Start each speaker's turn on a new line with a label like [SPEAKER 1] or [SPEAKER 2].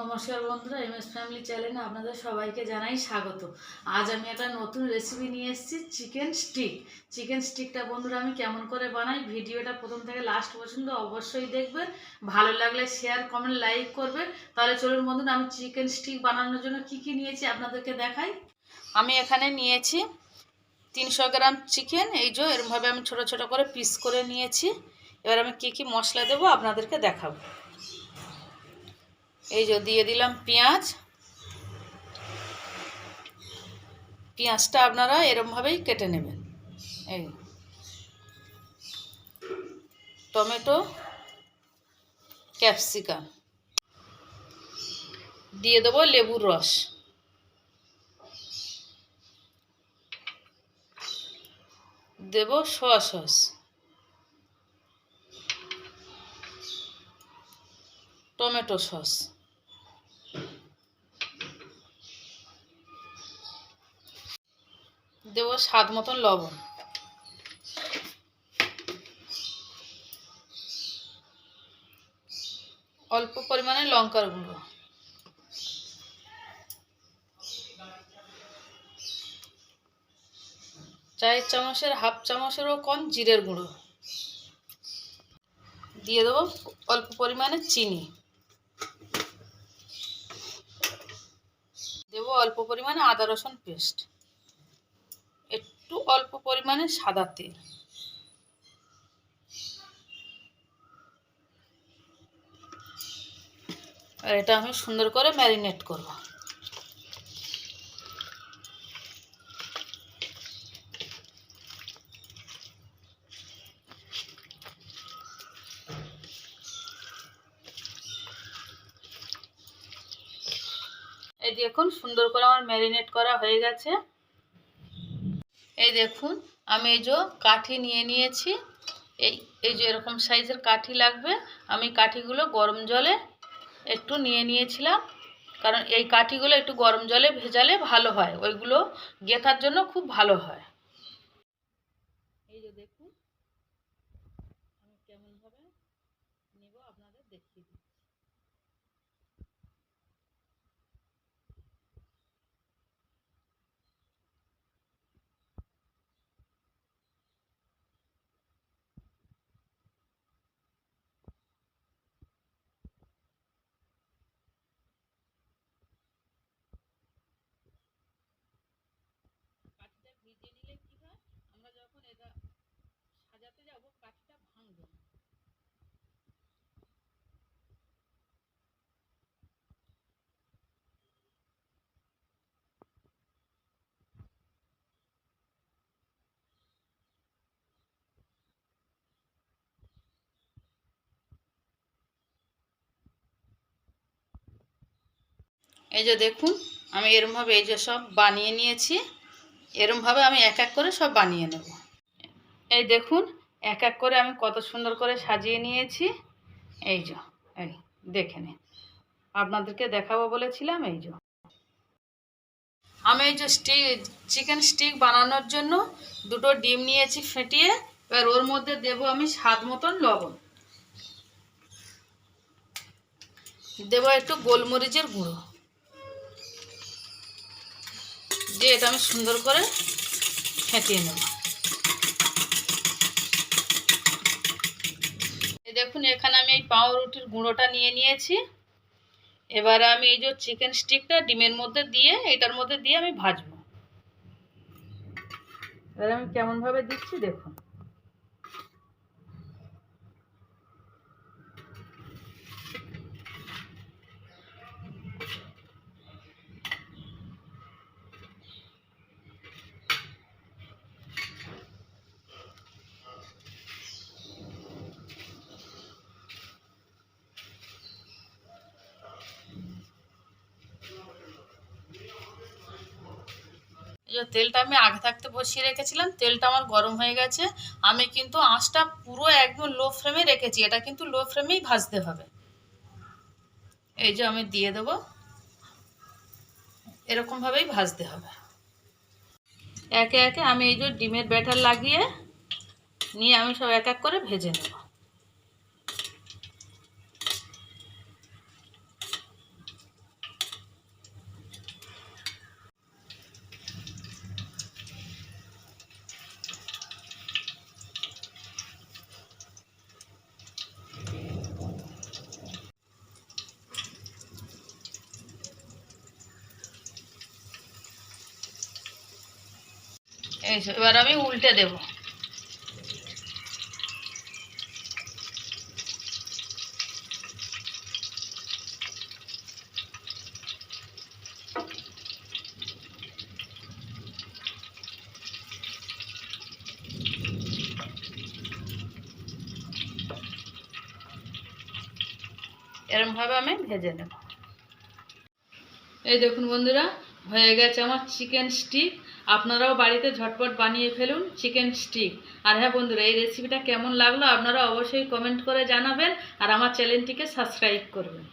[SPEAKER 1] নমস্কার বন্ধুরা M S family চ্যানেলে আপনাদের সবাইকে জানাই স্বাগত। আজ আমি একটা নতুন রেসিপি নিয়ে এসেছি চিকেন স্টিক চিকেন স্টিকটা বন্ধুরা আমি কেমন করে বানাই, ভিডিওটা প্রথম থেকে লাস্ট পর্যন্ত অবশ্যই দেখবেন। ভালো লাগলে শেয়ার কমেন্ট লাইক করবে তাহলে চলুন বন্ধুরা, আমি চিকেন স্টিক বানানোর জন্য কি কি নিয়েছি আপনাদেরকে দেখাই। আমি এখানে নিয়েছি তিনশো গ্রাম চিকেন এই যে এরমভাবে আমি ছোট ছোট করে পিস করে নিয়েছি। এবার আমি কি কি মশলা দেবো আপনাদেরকে দেখাবো। এই যে দিয়ে দিলাম পেঁয়াজ। পেঁয়াজটা আপনারা এরমভাবেই কেটে নেবেন। এই টমেটো, ক্যাপসিকাম। দিয়ে দেবো লেবুর রস। দেব সোয়া সস। Tomato sauce. স্বাদ মতন লবণ। অল্প পরিমাণে লঙ্কার গুঁড়ো। চায়ের চামচের হাফ চামচেরও কম জিরের গুঁড়ো। দিয়ে দেবো অল্প পরিমাণে চিনি। দেবো অল্প পরিমাণে আদা রসুন পেস্ট। একটু অল্প পরিমাণে সাদা তেল। আর এটা আমি সুন্দর করে ম্যারিনেট করব। এই দেখুন, সুন্দর করে আমার ম্যারিনেট করা হয়ে গেছে। এই দেখুন, আমি এই যে কাঠি নিয়ে নিয়েছি। এই এই যে এরকম সাইজের কাঠি লাগবে, আমি কাঠিগুলো গরম জলে একটু নিয়ে নিয়েছিলাম। কারণ এই কাঠিগুলো একটু গরম জলে ভেজালে ভালো হয়, ওইগুলো গেঁথার জন্য খুব ভালো হয়। এই যে দেখুন, আমি কেমনভাবে নিব আপনাদের দেখিয়ে দিচ্ছি। এই যে দেখুন, আমি এরমভাবে এই যে সব বানিয়ে নিয়েছি। এরমভাবে আমি এক এক করে সব বানিয়ে নেব। এই দেখুন, এক এক করে আমি কত সুন্দর করে সাজিয়ে নিয়েছি। এই যে, এই দেখে নিন। আপনাদেরকে দেখাবো বলেছিলাম, এই যে। আমি এই যে স্টিক চিকেন স্টিক বানানোর জন্য দুটো ডিম নিয়েছি ফেটিয়ে। এবার ওর মধ্যে দেব আমি স্বাদ মতন লবণ। দেব একটু গোলমরিচের গুঁড়ো। দিয়ে এটা আমি সুন্দর করে ফেটিয়ে নেব। দেখুন, এখানে আমি এই পাউরুটির গুঁড়োটা নিয়ে নিয়েছি। এবার আমি এই যে চিকেন স্টিকটা ডিমের মধ্যে দিয়ে, এটার মধ্যে দিয়ে আমি ভাজবো। এবার আমি কেমনভাবে দিচ্ছি দেখুন। তেলটা আমি আগে থাকতে বসিয়ে রেখেছিলাম, তেলটা আমার গরম হয়ে গেছে। আমি কিন্তু আঁচটা পুরো একদম লো ফ্লেমে রেখেছি, এটা কিন্তু লো ফ্লেমেই ভাজতে হবে। এই যে আমি দিয়ে দেবো। এরকমভাবেই ভাজতে হবে। একে একে আমি এই যে ডিমের ব্যাটার লাগিয়ে, নিয়ে আমি সব এক এক করে ভেজে নেব। যে, এবার আমি উল্টে দেব। এরমভাবে আমি ভেজে নেব। এই দেখুন বন্ধুরা হয়ে গেছে আমার চিকেন স্টিক আপনারাও বাড়িতে ঝটপট বানিয়ে ফেলুন চিকেন স্টিক আর হ্যাঁ বন্ধুরা, এই রেসিপিটা কেমন লাগল আপনারা অবশ্যই কমেন্ট করে জানাবেন আর আমার চ্যানেলটিকে সাবস্ক্রাইব করবেন।